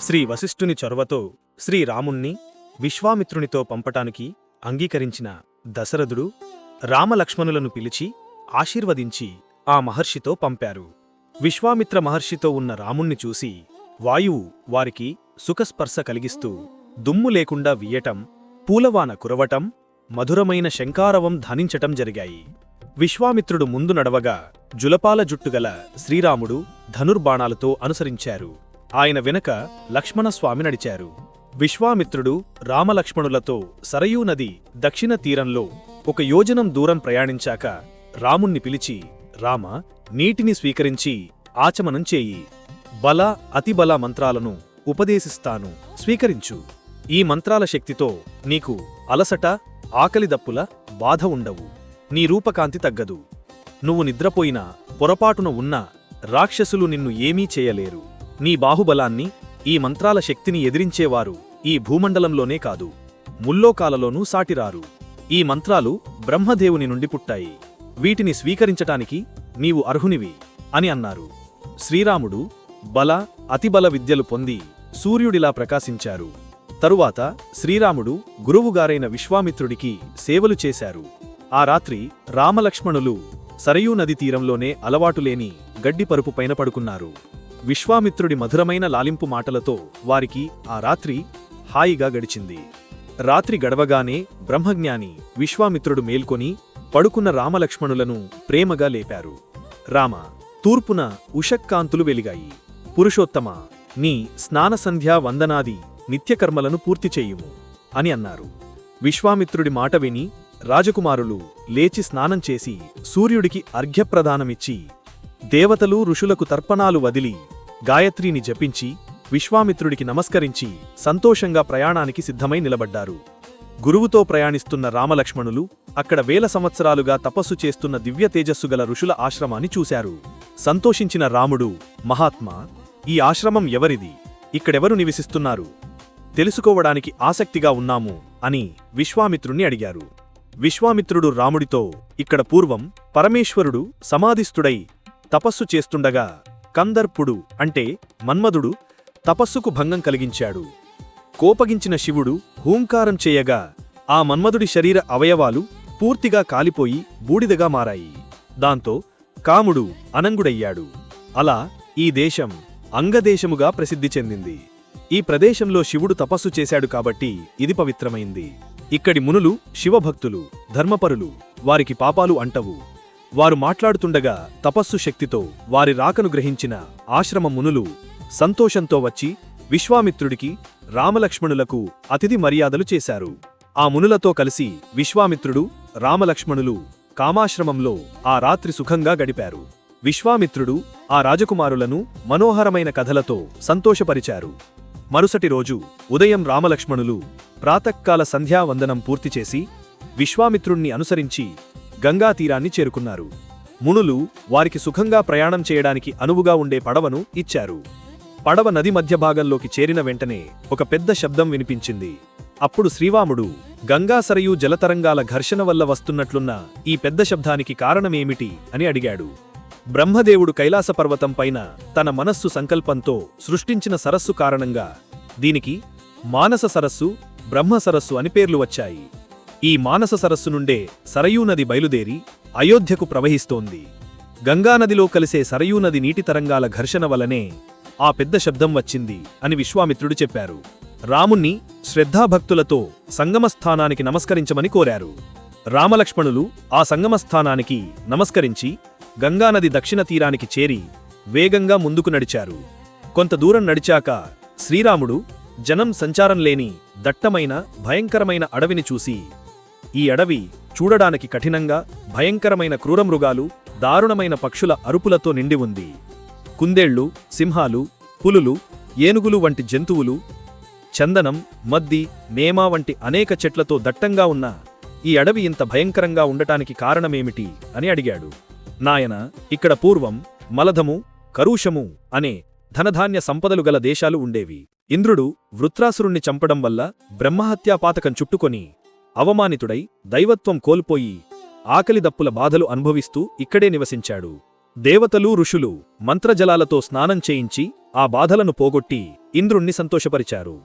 శ్రీ వశిష్ఠుని చొరవతో శ్రీరాముణ్ణి విశ్వామిత్రునితో పంపటానికి అంగీకరించిన దశరథుడు రామలక్ష్మణులను పిలిచి ఆశీర్వదించి ఆ మహర్షితో పంపారు. విశ్వామిత్ర మహర్షితో ఉన్న రాముణ్ణి చూసి వాయువు వారికి సుఖస్పర్శ కలిగిస్తూ దుమ్ము లేకుండా వియ్యటం పూలవాన కురవటం మధురమైన శంకారవం ధనించటం జరిగాయి. విశ్వామిత్రుడు ముందు నడవగా జులపాల జుట్టుగల శ్రీరాముడు ధనుర్బాణాలతో అనుసరించారు. ఆయన వెనక లక్ష్మణస్వామి నడిచారు. విశ్వామిత్రుడు రామలక్ష్మణులతో సరయూ నది దక్షిణ తీరంలో ఒక యోజనం దూరం ప్రయాణించాక రాముణ్ణి పిలిచి రామ నీటిని స్వీకరించి ఆచమనం చేయి. బల అతిబల మంత్రాలను ఉపదేశిస్తాను. స్వీకరించు. ఈ మంత్రాల శక్తితో నీకు అలసట ఆకలిదప్పుల బాధ ఉండవు. నీ రూపకాంతి తగ్గదు. నువ్వు నిద్రపోయినా పొరపాటున ఉన్నా రాక్షసులు నిన్ను ఏమీ చేయలేరు. నీ బాహుబలాన్ని ఈ మంత్రాల శక్తిని ఎదిరించేవారు ఈ భూమండలంలోనే కాదు ముల్లోకాలలోనూ సాటిరారు. ఈ మంత్రాలు బ్రహ్మదేవుని నుండి పుట్టాయి. వీటిని స్వీకరించటానికి నీవు అర్హునివి అని అన్నారు. శ్రీరాముడు బల అతిబల విద్యలు పొంది సూర్యుడిలా ప్రకాశించారు. తరువాత శ్రీరాముడు గురువుగారైన విశ్వామిత్రుడికి సేవలు చేశారు. ఆ రాత్రి రామలక్ష్మణులు సరయూ నది తీరంలోనే అలవాటులేని గడ్డి పరుపు పైన పడుకున్నారు. విశ్వామిత్రుడి మధురమైన లాలింపు మాటలతో వారికి ఆ రాత్రి హాయిగా గడిచింది. రాత్రి గడవగానే బ్రహ్మజ్ఞాని విశ్వామిత్రుడు మేల్కొని పడుకున్న రామలక్ష్మణులను ప్రేమగా లేపారు. రామ తూర్పున ఉషక్కాంతులు వెలిగాయి. పురుషోత్తమ నీ స్నానసంధ్యా వందనాది నిత్యకర్మలను పూర్తి అని అన్నారు. విశ్వామిత్రుడి మాట విని రాజకుమారులు లేచి స్నానం చేసి సూర్యుడికి అర్ఘ్యప్రదానమిచ్చి దేవతలు ఋషులకు తర్పణాలు వదిలి గాయత్రీని జపించి విశ్వామిత్రుడికి నమస్కరించి సంతోషంగా ప్రయాణానికి సిద్ధమై నిలబడ్డారు. గురువుతో ప్రయాణిస్తున్న రామలక్ష్మణులు అక్కడ వేల సంవత్సరాలుగా తపస్సు చేస్తున్న దివ్య తేజస్సుగల ఋషుల ఆశ్రమాన్ని చూశారు. సంతోషించిన రాముడు మహాత్మా ఈ ఆశ్రమం ఎవరిది? ఇక్కడెవరు నివసిస్తున్నారు? తెలుసుకోవడానికి ఆసక్తిగా ఉన్నాము అని విశ్వామిత్రుణ్ణి అడిగారు. విశ్వామిత్రుడు రాముడితో ఇక్కడ పూర్వం పరమేశ్వరుడు సమాధిస్థుడై తపస్సు చేస్తుండగా కందర్పుడు అంటే మన్మధుడు తపస్సుకు భంగం కలిగించాడు. కోపగించిన శివుడు హూంకారం చేయగా ఆ మన్మధుడి శరీర అవయవాలు పూర్తిగా కాలిపోయి బూడిదగా మారాయి. దాంతో కాముడు అనంగుడయ్యాడు. అలా ఈ దేశం అంగదేశముగా ప్రసిద్ధి చెందింది. ఈ ప్రదేశంలో శివుడు తపస్సు చేశాడు కాబట్టి ఇది పవిత్రమైంది. ఇక్కడి మునులు శివభక్తులు ధర్మపరులు వారికి పాపాలు అంటవు. వారు మాట్లాడుతుండగా తపస్సు శక్తితో వారి రాకను గ్రహించిన ఆశ్రమ మునులు సంతోషంతో వచ్చి విశ్వామిత్రుడికి రామలక్ష్మణులకు అతిథి మర్యాదలు చేశారు. ఆ మునులతో కలిసి విశ్వామిత్రుడు రామలక్ష్మణులు కామాశ్రమంలో ఆ రాత్రి సుఖంగా గడిపారు. విశ్వామిత్రుడు ఆ రాజకుమారులను మనోహరమైన కథలతో సంతోషపరిచారు. మరుసటి రోజు ఉదయం రామలక్ష్మణులు ప్రాతకాల సంధ్యావందనం పూర్తి చేసి విశ్వామిత్రుణ్ణి అనుసరించి గంగా తీరాన్ని చేరుకున్నారు. మునులు వారికి సుఖంగా ప్రయాణం చేయడానికి అనువుగా ఉండే పడవను ఇచ్చారు. పడవ నది మధ్య భాగంలోకి చేరిన వెంటనే ఒక పెద్ద శబ్దం వినిపించింది. అప్పుడు శ్రీవాముడు గంగాసరయు జలతరంగాల ఘర్షణ వల్ల వస్తున్నట్లున్న ఈ పెద్ద శబ్దానికి కారణమేమిటి? అని అడిగాడు. బ్రహ్మదేవుడు కైలాసపర్వతంపైన తన మనస్సు సంకల్పంతో సృష్టించిన సరస్సు కారణంగా దీనికి మానస సరస్సు బ్రహ్మ సరస్సు అని పేర్లు వచ్చాయి. ఈ మానస సరస్సు నుండే సరయూనది బయలుదేరి అయోధ్యకు ప్రవహిస్తోంది. గంగానదిలో కలిసే సరయూనది నీటి తరంగాల ఘర్షణ వలనే ఆ పెద్ద శబ్దం వచ్చింది అని విశ్వామిత్రుడు చెప్పారు. రాముణ్ణి శ్రద్ధాభక్తులతో సంగమస్థానానికి నమస్కరించమని కోరారు. రామలక్ష్మణులు ఆ సంగమస్థానానికి నమస్కరించి గంగానది దక్షిణ తీరానికి చేరి వేగంగా ముందుకు నడిచారు. కొంత దూరం నడిచాక శ్రీరాముడు జనం సంచారం లేని దట్టమైన భయంకరమైన అడవిని చూసి ఈ అడవి చూడడానికి కఠినంగా భయంకరమైన క్రూరమృగాలు దారుణమైన పక్షుల అరుపులతో నిండి ఉంది. కుందేళ్ళు సింహాలు పులులు ఏనుగులు వంటి జంతువులు చందనం మద్ది మేమా వంటి అనేక చెట్లతో దట్టంగా ఉన్న ఈ అడవి ఇంత భయంకరంగా ఉండటానికి కారణమేమిటి అని అడిగాడు. నాయన ఇక్కడ పూర్వం మలధము కరూషము అనే ధనధాన్య సంపదలు గల దేశాలు ఉండేవి. ఇంద్రుడు వృత్రాసురుణ్ణి చంపడం వల్ల బ్రహ్మహత్యాపాతకం చుట్టుకొని అవమానితుడై దైవత్వం కోల్పోయి ఆకలిదప్పుల బాధలు అనుభవిస్తూ ఇక్కడే నివసించాడు. దేవతలు ఋషులు మంత్రజలాలతో స్నానం చేయించి ఆ బాధలను పోగొట్టి ఇంద్రుణ్ణి సంతోషపరిచారు.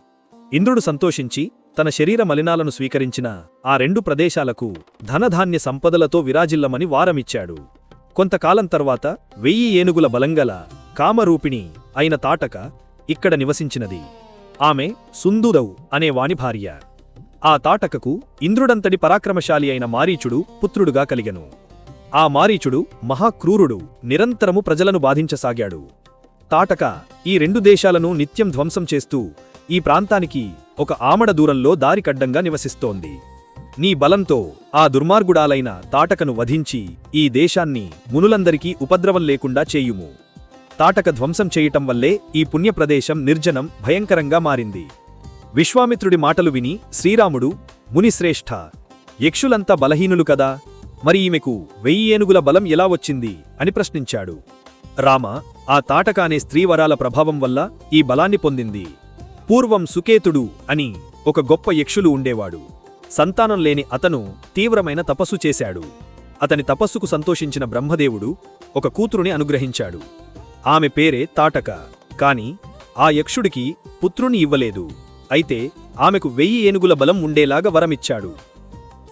ఇంద్రుడు సంతోషించి తన శరీర మలినాలను స్వీకరించిన ఆ రెండు ప్రదేశాలకు ధనధాన్య సంపదలతో విరాజిల్లమని వారమిచ్చాడు. కొంతకాలం తర్వాత వెయ్యి ఏనుగుల బలంగల కామరూపిణి అయిన తాటక ఇక్కడ నివసించినది. ఆమె సుందుదవు అనే వాని భార్య ఆ తాటకకు ఇంద్రుడంతటి పరాక్రమశాలి అయిన మారీచుడు పుత్రుడుగా కలిగెను. ఆ మారీచుడు మహాక్రూరుడు నిరంతరము ప్రజలను బాధించసాగాడు. తాటక ఈ రెండు దేశాలను నిత్యం ధ్వంసం చేస్తూ ఈ ప్రాంతానికి ఒక ఆమడ దూరంలో దారికడ్డంగా నివసిస్తోంది. నీ బలంతో ఆ దుర్మార్గుడాలైన తాటకను వధించి ఈ దేశాన్ని మునులందరికీ ఉపద్రవం లేకుండా చేయుము. తాటక ధ్వంసం చేయటం వల్లే ఈ పుణ్యప్రదేశం నిర్జనం భయంకరంగా మారింది. విశ్వామిత్రుడి మాటలు విని శ్రీరాముడు మునిశ్రేష్ఠ యక్షులంతా బలహీనులు కదా మరి ఈమెకు వెయ్యి ఏనుగుల బలం ఎలా వచ్చింది అని ప్రశ్నించాడు. రామ ఆ తాటకానే స్త్రీవరాల ప్రభావం వల్ల ఈ బలాన్ని పొందింది. పూర్వం సుకేతుడు అని ఒక గొప్ప యక్షులు ఉండేవాడు. సంతానం లేని అతను తీవ్రమైన తపస్సు చేశాడు. అతని తపస్సుకు సంతోషించిన బ్రహ్మదేవుడు ఒక కూతురుని అనుగ్రహించాడు. ఆమె పేరే తాటక కాని ఆ యక్షుడికి పుత్రుని ఇవ్వలేదు. అయితే ఆమెకు వెయ్యి ఏనుగుల బలం ఉండేలాగా వరమిచ్చాడు.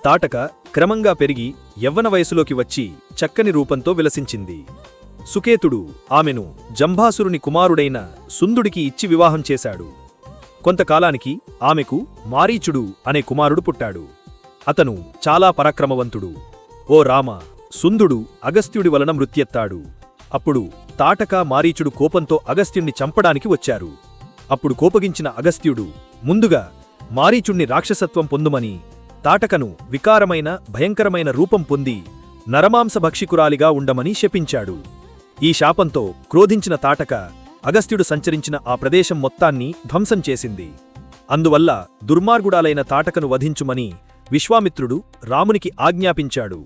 తాటక క్రమంగా పెరిగి యవ్వన వయసులోకి వచ్చి చక్కని రూపంతో విలసించింది. సుకేతుడు ఆమెను జంభాసురుని కుమారుడైన సుందుడికి ఇచ్చి వివాహం చేశాడు. కొంతకాలానికి ఆమెకు మారీచుడు అనే కుమారుడు పుట్టాడు. అతను చాలా పరాక్రమవంతుడు. ఓ రామ సుందుడు అగస్త్యుడి వలన మృత్యెత్తాడు. అప్పుడు తాటక మారీచుడు కోపంతో అగస్త్యుణ్ణి చంపడానికి వచ్చారు. అప్పుడు కోపగించిన అగస్త్యుడు ముందుగా మారీచుణ్ణి రాక్షసత్వం పొందుమని తాటకను వికారమైన భయంకరమైన రూపం పొంది నరమాంసభక్షికురాలిగా ఉండమని శపించాడు. ఈ శాపంతో క్రోధించిన తాటక అగస్త్యుడు సంచరించిన ఆ ప్రదేశం మొత్తాన్ని ధ్వంసం చేసింది. అందువల్ల దుర్మార్గుడాలైన తాటకను వధించుమని విశ్వామిత్రుడు రామునికి ఆజ్ఞాపించాడు.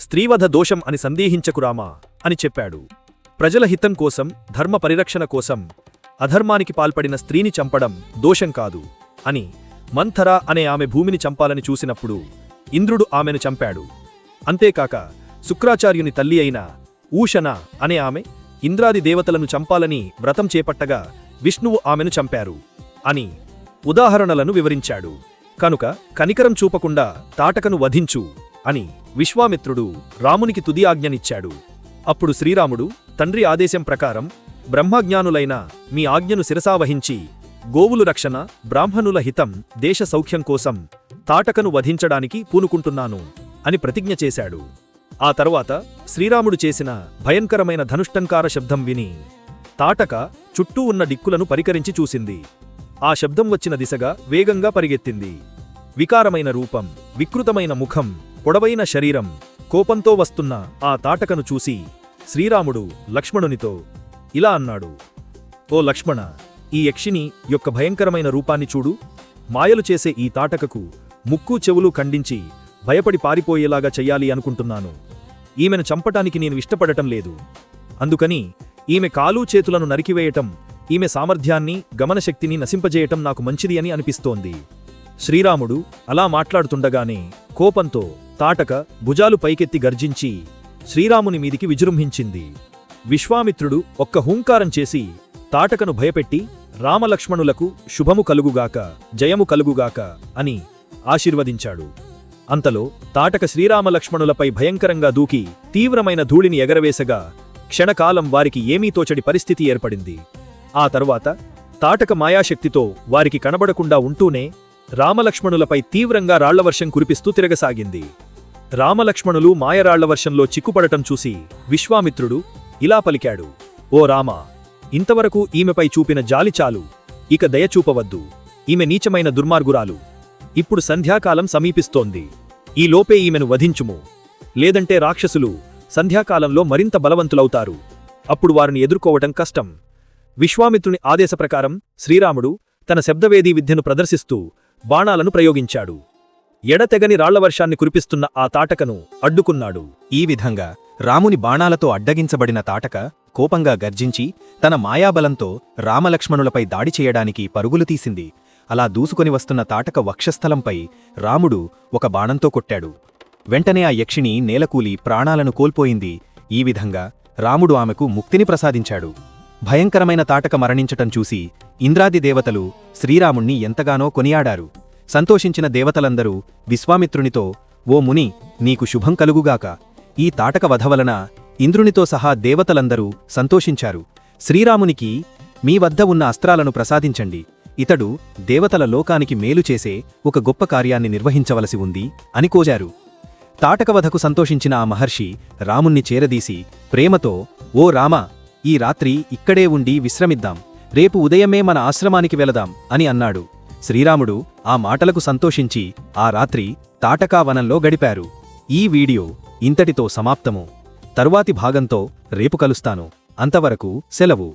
స్త్రీవధ దోషం అని సందేహించకురామా అని చెప్పాడు. ప్రజల హితం కోసం ధర్మ పరిరక్షణ కోసం అధర్మానికి పాల్పడిన స్త్రీని చంపడం దోషం కాదు అని మంథర అనే ఆమె భూమిని చంపాలని చూసినప్పుడు ఇంద్రుడు ఆమెను చంపాడు. అంతేకాక శుక్రాచార్యుని తల్లి అయిన ఊషణ అనే ఆమె ఇంద్రాది దేవతలను చంపాలని వ్రతం చేపట్టగా విష్ణువు ఆమెను చంపారు అని ఉదాహరణలను వివరించాడు. కనుక కనికరం చూపకుండా తాటకను వధించు అని విశ్వామిత్రుడు రామునికి తుది ఆజ్ఞనిచ్చాడు. అప్పుడు శ్రీరాముడు తండ్రి ఆదేశం ప్రకారం బ్రహ్మజ్ఞానులైన మీ ఆజ్ఞను శిరసావహించి గోవులు రక్షణ బ్రాహ్మణుల హితం దేశ సౌఖ్యం కోసం తాటకను వధించడానికి పూనుకుంటున్నాను అని ప్రతిజ్ఞ చేశాడు. ఆ తరువాత శ్రీరాముడు చేసిన భయంకరమైన ధనుష్టంకార శబ్దం విని తాటక చుట్టూ ఉన్న దిక్కులను పరికరించి చూసింది. ఆ శబ్దం వచ్చిన దిశగా వేగంగా పరిగెత్తింది. వికారమైన రూపం వికృతమైన ముఖం పొడవైన శరీరం కోపంతో వస్తున్న ఆ తాటకను చూసి శ్రీరాముడు లక్ష్మణునితో ఇలా అన్నాడు. ఓ లక్ష్మణ ఈ యక్షిని యొక్క భయంకరమైన రూపాన్ని చూడు. మాయలు చేసే ఈ తాటకకు ముక్కు చెవులు ఖండించి భయపడి పారిపోయేలాగా చెయ్యాలి అనుకుంటున్నాను. ఈమెను చంపటానికి నేను ఇష్టపడటం లేదు. అందుకని ఈమె కాలు చేతులను నరికివేయటం ఈమె సామర్థ్యాన్ని గమనశక్తిని నశింపజేయటం నాకు మంచిది అని అనిపిస్తోంది. శ్రీరాముడు అలా మాట్లాడుతుండగానే కోపంతో తాటక భుజాలు పైకెత్తి గర్జించి శ్రీరాముని మీదికి విజృంభించింది. విశ్వామిత్రుడు ఒక్క హూంకారం చేసి తాటకను భయపెట్టి రామలక్ష్మణులకు శుభము కలుగుగాక జయము కలుగుగాక అని ఆశీర్వదించాడు. అంతలో తాటక శ్రీరామలక్ష్మణులపై భయంకరంగా దూకి తీవ్రమైన ధూళిని ఎగరవేసగా క్షణకాలం వారికి ఏమీ తోచడి పరిస్థితి ఏర్పడింది. ఆ తరువాత తాటక మాయాశక్తితో వారికి కనబడకుండా ఉంటూనే రామలక్ష్మణులపై తీవ్రంగా రాళ్ళవర్షం కురిపిస్తూ తిరగసాగింది. రామలక్ష్మణులు మాయరాళ్ళవర్షంలో చిక్కుపడటం చూసి విశ్వామిత్రుడు ఇలా పలికాడు ఓ రామా ఇంతవరకు ఈమెపై చూపిన జాలి చాలు ఇక దయచూపవద్దు ఈమె నీచమైన దుర్మార్గురాలు. ఇప్పుడు సంధ్యాకాలం సమీపిస్తోంది ఈ లోపే ఈమెను వధించుము. లేదంటే రాక్షసులు సంధ్యాకాలంలో మరింత బలవంతులవుతారు. అప్పుడు వారిని ఎదుర్కోవటం కష్టం. విశ్వామిత్రుని ఆదేశప్రకారం శ్రీరాముడు తన శబ్దవేదీ విద్యను ప్రదర్శిస్తూ బాణాలను ప్రయోగించాడు. ఎడతెగని రాళ్ళవర్షాన్ని కురిపిస్తున్న ఆ తాటకను అడ్డుకున్నాడు. ఈ విధంగా రాముని బాణాలతో అడ్డగించబడిన తాటక కోపంగా గర్జించి తన మాయాబలంతో రామలక్ష్మణులపై దాడి చేయడానికి పరుగులు తీసింది. అలా దూసుకొని వస్తున్న తాటక వక్షస్థలంపై రాముడు ఒక బాణంతో కొట్టాడు. వెంటనే ఆ యక్షిణి నేలకూలి ప్రాణాలను కోల్పోయింది. ఈ విధంగా రాముడు ఆమెకు ముక్తిని ప్రసాదించాడు. భయంకరమైన తాటక మరణించటం చూసి ఇంద్రాది దేవతలు శ్రీరాముణ్ణి ఎంతగానో కొనియాడారు. సంతోషించిన దేవతలందరూ విశ్వామిత్రునితో ఓ ముని నీకు శుభం కలుగుగాక. ఈ తాటక వధ వలన ఇంద్రునితో సహా దేవతలందరూ సంతోషించారు. శ్రీరామునికి మీ వద్ద ఉన్న అస్త్రాలను ప్రసాదించండి. ఇతడు దేవతల లోకానికి మేలు చేసే ఒక గొప్ప కార్యాన్ని నిర్వహించవలసి ఉంది అని కోజారు. తాటకవధకు సంతోషించిన ఆ మహర్షి రాముణ్ణి చేరదీసి ప్రేమతో ఓ రామ ఈ రాత్రి ఇక్కడే ఉండి విశ్రమిద్దాం. రేపు ఉదయమే మన ఆశ్రమానికి వెళదాం అని అన్నాడు. శ్రీరాముడు ఆ మాటలకు సంతోషించి ఆ రాత్రి తాటకా వనంలో గడిపారు. ఈ వీడియో ఇంతటితో సమాప్తము. తరువాతి భాగంతో రేపు కలుస్తాను. అంతవరకు సెలవు.